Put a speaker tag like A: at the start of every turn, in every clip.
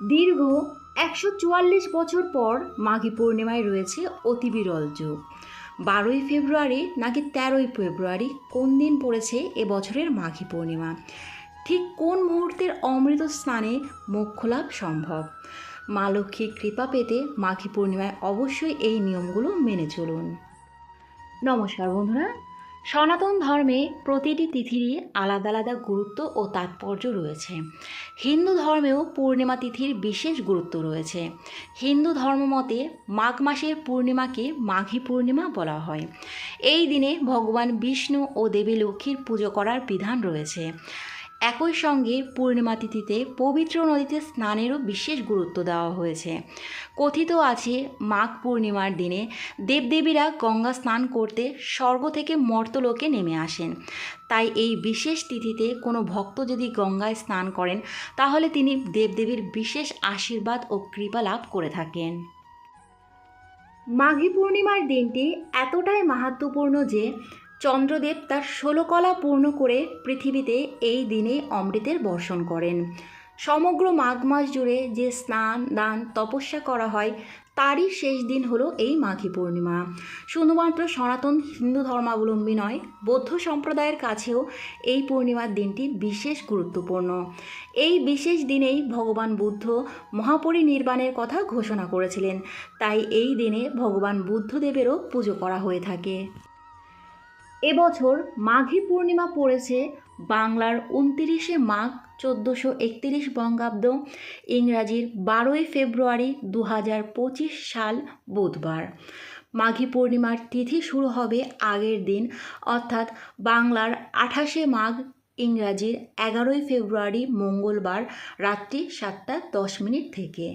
A: দীর্ঘ একশো চুয়াল্লিশ বছর পর মাঘী পূর্ণিমায় রয়েছে অতি বিরল যোগ। বারোই ফেব্রুয়ারি নাকি তেরোই ফেব্রুয়ারি কোন দিন পড়েছে এবছরের মাঘী পূর্ণিমা? ঠিক কোন মুহূর্তের অমৃত স্নানে মোক্ষ লাভ সম্ভব? মা লক্ষ্মীর কৃপা পেতে মাঘী পূর্ণিমায় অবশ্যই এই নিয়মগুলো মেনে চলুন। নমস্কার বন্ধুরা সনাতন ধর্মে প্রতিটি তিথিরই আলাদা আলাদা গুরুত্ব ও তাৎপর্য রয়েছে। হিন্দু ধর্মেও পূর্ণিমা তিথির বিশেষ গুরুত্ব রয়েছে। হিন্দু ধর্ম মতে মাঘ মাসের পূর্ণিমাকে মাঘী পূর্ণিমা বলা হয়। এই দিনে ভগবান বিষ্ণু ও দেবী লক্ষ্মীর পুজো করার বিধান রয়েছে। একই সঙ্গে পূর্ণিমা তিথিতে পবিত্র নদীতে স্নানেরও বিশেষ গুরুত্ব দেওয়া হয়েছে। কথিত আছে, মাঘ পূর্ণিমার দিনে দেবদেবীরা গঙ্গা স্নান করতে স্বর্গ থেকে মর্তলোকে নেমে আসেন। তাই এই বিশেষ তিথিতে কোনো ভক্ত যদি গঙ্গায় স্নান করেন, তাহলে তিনি দেবদেবীর বিশেষ আশীর্বাদ ও কৃপা লাভ করে থাকেন। মাঘী পূর্ণিমার দিনটি এতটাই মাহাত্ম্যপূর্ণ যে চন্দ্রদেব তার ষোলো কলা পূর্ণ করে পৃথিবীতে এই দিনে অমৃতের বর্ষণ করেন। সমগ্র মাঘ মাস জুড়ে যে স্নান, দান, তপস্যা করা হয়, তারই শেষ দিন হলো এই মাঘী পূর্ণিমা। শুধুমাত্র সনাতন হিন্দু ধর্মাবলম্বী নয়, বৌদ্ধ সম্প্রদায়ের কাছেও এই পূর্ণিমার দিনটি বিশেষ গুরুত্বপূর্ণ। এই বিশেষ দিনেই ভগবান বুদ্ধ মহাপরিনির্বাণের কথা ঘোষণা করেছিলেন। তাই এই দিনে ভগবান বুদ্ধদেবেরও পুজো করা হয়ে থাকে। এবছর মাঘী পূর্ণিমা পড়েছে বাংলার উনতিরিশে মাঘ চোদ্দোশো একত্রিশ বঙ্গাব্দ, ইংরাজির বারোই ফেব্রুয়ারি দু হাজার পঁচিশ সাল বুধবার। মাঘী পূর্ণিমার তিথি শুরু হবে আগের দিন, অর্থাৎ বাংলার আঠাশে মাঘ ইংরাজির এগারোই ফেব্রুয়ারি মঙ্গলবার রাত্রি সাতটা দশ মিনিট থেকে।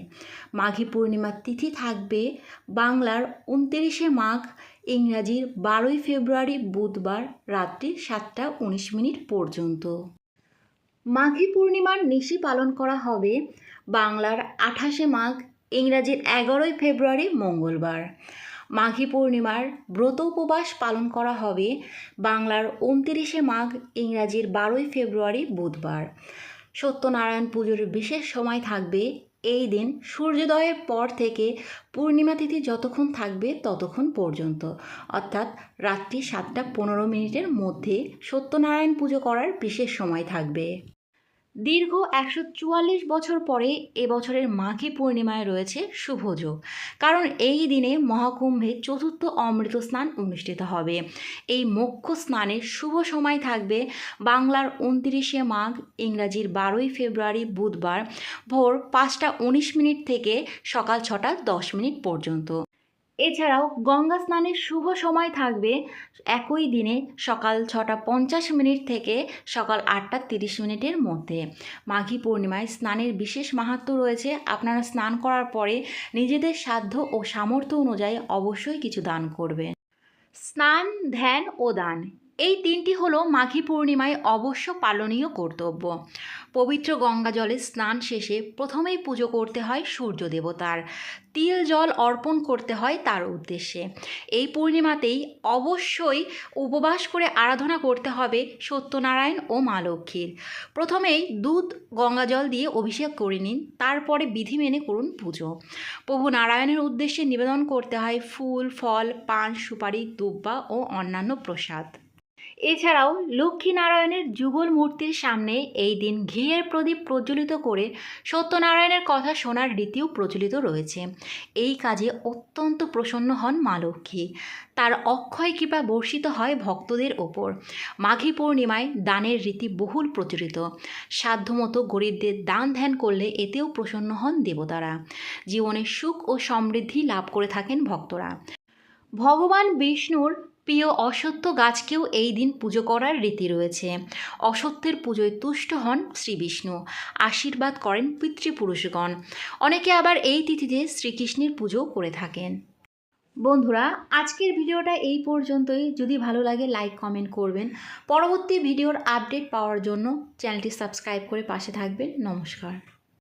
A: মাঘী পূর্ণিমার তিথি থাকবে বাংলার উনতিরিশে মাঘ, ইংরাজির বারোই ফেব্রুয়ারি বুধবার রাত্রি সাতটা উনিশ মিনিট পর্যন্ত। মাঘী পূর্ণিমার নিশি পালন করা হবে বাংলার আঠাশে মাঘ, ইংরাজির এগারোই ফেব্রুয়ারি মঙ্গলবার। মাঘী পূর্ণিমার ব্রত উপবাস পালন করা হবে বাংলার উনতিরিশে মাঘ ইংরাজির বারোই ফেব্রুয়ারি বুধবার। সত্যনারায়ণ পুজোর বিশেষ সময় থাকবে এই দিন। সূর্যোদয়ের পর থেকে পূর্ণিমা তিথি যতক্ষণ থাকবে ততক্ষণ পর্যন্ত। অর্থাৎ রাত্রি সাতটা পনেরো মিনিটের মধ্যে সত্যনারায়ণ পুজো করার বিশেষ সময় থাকবে। দীর্ঘ একশো চুয়াল্লিশ বছর পরে এবছরের মাঘী পূর্ণিমায় রয়েছে শুভযোগ কারণ এই দিনে মহাকুম্ভে চতুর্থ অমৃত স্নান অনুষ্ঠিত হবে। এই মোক্ষ স্নানের শুভ সময় থাকবে বাংলার উনতিরিশে মাঘ, ইংরাজির বারোই ফেব্রুয়ারি বুধবার ভোর পাঁচটা উনিশ মিনিট থেকে সকাল ছটা দশ মিনিট পর্যন্ত। এছাড়াও গঙ্গা স্নানের শুভ সময় থাকবে একই দিনে সকাল ছটা পঞ্চাশ মিনিট থেকে সকাল আটটা তিরিশ মিনিটের মধ্যে। মাঘী পূর্ণিমায় স্নানের বিশেষ মাহাত্ম রয়েছে। আপনারা স্নান করার পরে নিজেদের সাধ্য ও সামর্থ্য অনুযায়ী অবশ্যই কিছু দান করবেন। স্নান, ধ্যান ও দান। এই তিনটি হলো মাঘী পূর্ণিমায় অবশ্য পালনীয় কর্তব্য। পবিত্র গঙ্গা জলে স্নান শেষে প্রথমেই পুজো করতে হয় সূর্য দেবতার। তিল জল অর্পণ করতে হয় তার উদ্দেশ্যে। এই পূর্ণিমাতেই অবশ্যই উপবাস করে আরাধনা করতে হবে সত্যনারায়ণ ও মা লক্ষ্মীর। প্রথমেই দুধ, গঙ্গা জল দিয়ে অভিষেক করে নিন, তারপরে বিধি মেনে করুন পুজো। প্রভু নারায়ণের উদ্দেশ্যে নিবেদন করতে হয় ফুল, ফল, পান, সুপারি, দুব্বা ও অন্যান্য প্রসাদ। এছাড়াও লক্ষ্মীনারায়ণের যুগল মূর্তির সামনে এই দিন ঘিয়ের প্রদীপ প্রজ্বলিত করে সত্যনারায়ণের কথা শোনার রীতিও প্রচলিত রয়েছে। এই কাজে অত্যন্ত প্রসন্ন হন মা লক্ষ্মী। তার অক্ষয় কৃপা বর্ষিত হয় ভক্তদের ওপর। মাঘী পূর্ণিমায় দানের রীতি বহুল প্রচলিত। সাধ্যমতো গরিবদের দান ধ্যান করলে এতেও প্রসন্ন হন দেবতারা। জীবনে সুখ ও সমৃদ্ধি লাভ করে থাকেন ভক্তরা। ভগবান বিষ্ণুর প্রিয় অসত্য গাছকেও এই দিন পুজো করার রীতি রয়েছে। অসত্যের পুজোয় তুষ্ট হন শ্রী বিষ্ণু আশীর্বাদ করেন পিতৃপুরুষগণ। অনেকে আবার এই তিথিতে শ্রীকৃষ্ণের পুজো করে থাকেন। বন্ধুরা, আজকের ভিডিওটা এই পর্যন্তই। যদি ভালো লাগে লাইক কমেন্ট করবেন। পরবর্তী ভিডিওর আপডেট পাওয়ার জন্য চ্যানেলটি সাবস্ক্রাইব করে পাশে থাকবেন। নমস্কার।